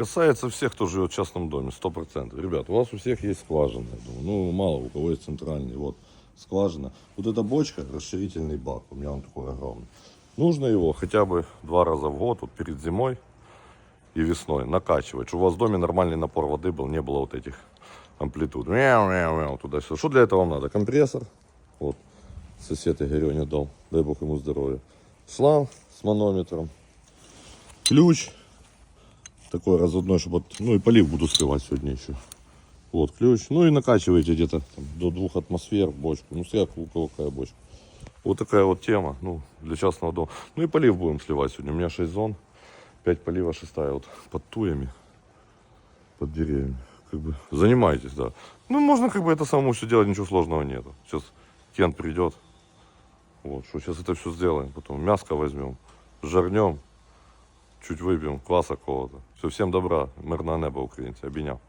Касается всех, кто живет в частном доме, 100%. Ребят, у вас у всех есть скважина, я думаю. Ну, мало у кого есть центральный. Вот, скважина. Вот эта бочка, расширительный бак, у меня он такой огромный. Нужно его хотя бы два раза в год, вот перед зимой и весной, накачивать. Чтобы у вас в доме нормальный напор воды был, не было вот этих амплитуд. Мяу, мяу, мяу, туда-сюда. Что для этого вам надо? Компрессор. Вот, сосед Игорёня дал, дай бог ему здоровья. Шланг с манометром. Ключ такой разводной, чтобы ну и полив буду сливать сегодня еще. Вот ключ. Ну и накачиваете где-то до двух атмосфер в бочку. Ну, смотря у кого какая бочка. Вот такая вот тема, ну, для частного дома. Ну и полив будем сливать сегодня. У меня 6 зон, 5 полива, шестая вот под туями, под деревьями. Как бы занимайтесь, да. Ну, можно как бы это самому все делать, ничего сложного нету. Сейчас Кент придет. Вот, что сейчас это все сделаем. Потом мяско возьмем, жарнем, чуть выпьем, кваса какого-то. Все, всем добра, мирного неба, українці. Обійняв.